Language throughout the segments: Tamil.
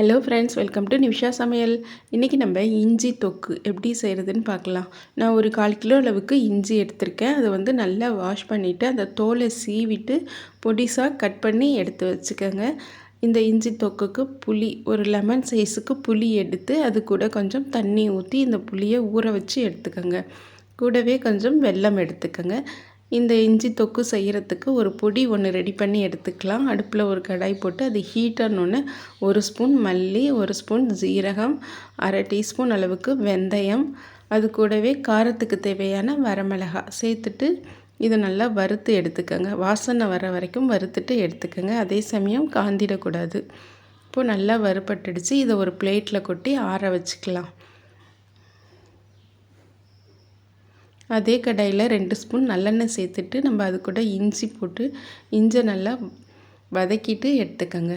Hello friends welcome to Nisha சமையல் இன்றைக்கி நம்ம இஞ்சி தொக்கு எப்படி செய்கிறதுன்னு பார்க்கலாம். நான் ஒரு கால் கிலோ அளவுக்கு இஞ்சி எடுத்திருக்கேன். அதை வந்து நல்லா வாஷ் பண்ணிவிட்டு அந்த தோலை சீவிட்டு பொடிசாக கட் பண்ணி எடுத்து வச்சுக்கோங்க. இந்த இஞ்சி தொக்குக்கு புளி ஒரு லெமன் சைஸுக்கு புளி எடுத்து அது கூட கொஞ்சம் தண்ணி ஊற்றி இந்த புளியை ஊற வச்சு எடுத்துக்கோங்க. கூடவே கொஞ்சம் வெல்லம் எடுத்துக்கோங்க. இந்த இஞ்சி தொக்கு செய்கிறதுக்கு ஒரு பொடி ஒன்று ரெடி பண்ணி எடுத்துக்கலாம். அடுப்பில் ஒரு கடாய் போட்டு அது ஹீட்டானோன்னு ஒரு ஸ்பூன் மல்லி ஒரு ஸ்பூன் ஜீரகம் அரை டீஸ்பூன் அளவுக்கு வெந்தயம் அது கூடவே காரத்துக்கு தேவையான வரமிளகா சேர்த்துட்டு இதை நல்லா வறுத்து எடுத்துக்கோங்க. வாசனை வர வரைக்கும் வறுத்துட்டு எடுத்துக்கோங்க. அதே சமயம் காந்திடக்கூடாது. இப்போது நல்லா வறுப்பட்டுடுச்சு இதை ஒரு பிளேட்டில் கொட்டி ஆற வச்சுக்கலாம். அதே கடாயில் ரெண்டு ஸ்பூன் நல்லெண்ணெய் சேர்த்துட்டு நம்ம அது கூட இஞ்சி போட்டு இஞ்சை நல்லா வதக்கிட்டு எடுத்துக்கோங்க.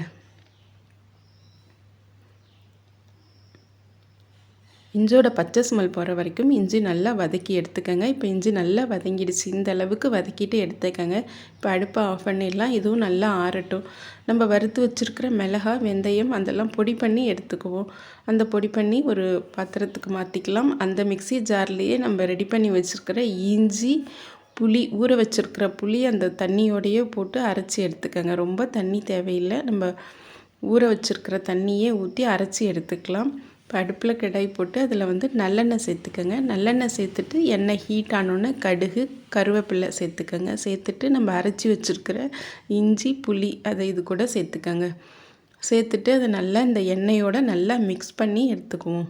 இஞ்சோட பச்சை ஸ்மெல் போகிற வரைக்கும் இஞ்சி நல்லா வதக்கி எடுத்துக்கோங்க. இப்போ இஞ்சி நல்லா வதங்கிடுச்சு. இந்த அளவுக்கு வதக்கிட்டு எடுத்துக்கோங்க. இப்போ அடுப்பை ஆஃப் பண்ணிடலாம். இதுவும் நல்லா ஆறட்டும். நம்ம வறுத்து வச்சுருக்கிற மிளகா வெந்தயம் அதெல்லாம் பொடி பண்ணி எடுத்துக்குவோம். அந்த பொடி பண்ணி ஒரு பாத்திரத்துக்கு மாற்றிக்கலாம் அந்த மிக்சி ஜார்லேயே நம்ம ரெடி பண்ணி வச்சுருக்கிற இஞ்சி புளி ஊற வச்சுருக்கிற புளி அந்த தண்ணியோடையே போட்டு அரைச்சி எடுத்துக்கோங்க. ரொம்ப தண்ணி தேவையில்லை. நம்ம ஊற வச்சுருக்கிற தண்ணியே ஊற்றி அரைச்சி எடுத்துக்கலாம். இப்போ அடுப்பில் கடாய் போட்டு அதில் வந்து நல்லெண்ணெய் சேர்த்துக்கோங்க. நல்லெண்ணெய் சேர்த்துட்டு எண்ணெய் ஹீட் ஆனோன்னே கடுகு கருவேப்பிலை சேர்த்துக்கோங்க. சேர்த்துட்டு நம்ம அரைச்சி வச்சுருக்கிற இஞ்சி புளி அதை இது கூட சேர்த்துக்கோங்க. சேர்த்துட்டு அதை நல்லா இந்த எண்ணெயோடு நல்லா மிக்ஸ் பண்ணி எடுத்துக்குவோம்.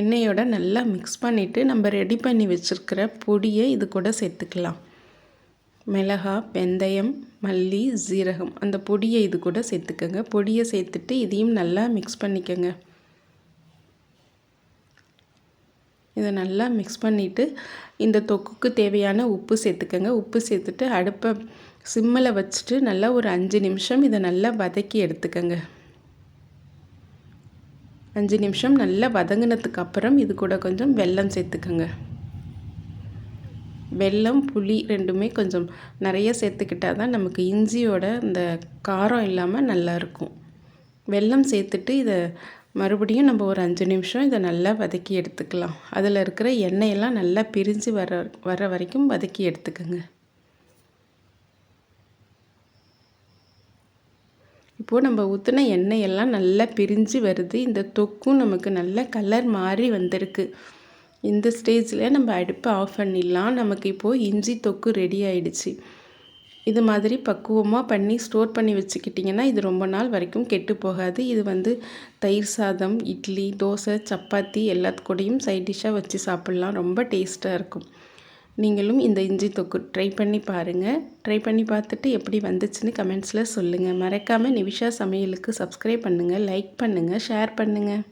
எண்ணெயோட நல்லா மிக்ஸ் பண்ணிவிட்டு நம்ம ரெடி பண்ணி வச்சுருக்கிற பொடியை இது கூட சேர்த்துக்கலாம். மிளகா வெந்தயம் மல்லி ஜீரகம் அந்த பொடியை இது கூட சேர்த்துக்கோங்க. பொடியை சேர்த்துட்டு இதையும் நல்லா மிக்ஸ் பண்ணிக்கோங்க. இதை நல்லா மிக்ஸ் பண்ணிவிட்டு இந்த தொக்குக்கு தேவையான உப்பு சேர்த்துக்கோங்க. உப்பு சேர்த்துட்டு அடுப்பை சிம்மில் வச்சுட்டு நல்லா ஒரு அஞ்சு நிமிஷம் இதை நல்லா வதக்கி எடுத்துக்கோங்க. அஞ்சு நிமிஷம் நல்லா வதங்கினதுக்கு அப்புறம் இது கூட கொஞ்சம் வெல்லம் சேர்த்துக்கோங்க. வெல்லம் புளி ரெண்டுமே கொஞ்சம் நிறைய சேர்த்துக்கிட்டால் தான் நமக்கு இஞ்சியோட இந்த காரம் இல்லாமல் நல்லாயிருக்கும் வெல்லம் சேர்த்துட்டு இதை மறுபடியும் நம்ம ஒரு அஞ்சு நிமிஷம் இதை நல்லா வதக்கி எடுத்துக்கலாம். அதில் இருக்கிற எண்ணெயெல்லாம் நல்லா பிரிஞ்சு வர வர வரைக்கும் வதக்கி எடுத்துக்கோங்க. இப்போது நம்ம ஊற்றின எண்ணெயெல்லாம் நல்லா பிரிஞ்சு வருது. இந்த தொக்கும் நமக்கு நல்ல கலர் மாறி வந்திருக்கு. இந்த ஸ்டேஜில் நம்ம அடுப்பை ஆஃப் பண்ணிடலாம். நமக்கு இப்போது இஞ்சி தொக்கு ரெடி ஆயிடுச்சு. இது மாதிரி பக்குவமாக பண்ணி ஸ்டோர் பண்ணி வச்சுக்கிட்டிங்கன்னா இது ரொம்ப நாள் வரைக்கும் கெட்டு போகாது. இது வந்து தயிர் சாதம் இட்லி தோசை சப்பாத்தி எல்லாத்துக்கூடையும் சைட் டிஷ்ஷாக வச்சு சாப்பிட்லாம். ரொம்ப டேஸ்ட்டாக இருக்கும். நீங்களும் இந்த இஞ்சி தொக்கு ட்ரை பண்ணி பாருங்கள் ட்ரை பண்ணி பார்த்துட்டு எப்படி வந்துச்சுன்னு கமெண்ட்ஸில் சொல்லுங்கள் மறக்காமல் நிவிஷா சமையலுக்கு சப்ஸ்கிரைப் பண்ணுங்கள் லைக் பண்ணுங்கள் ஷேர் பண்ணுங்கள்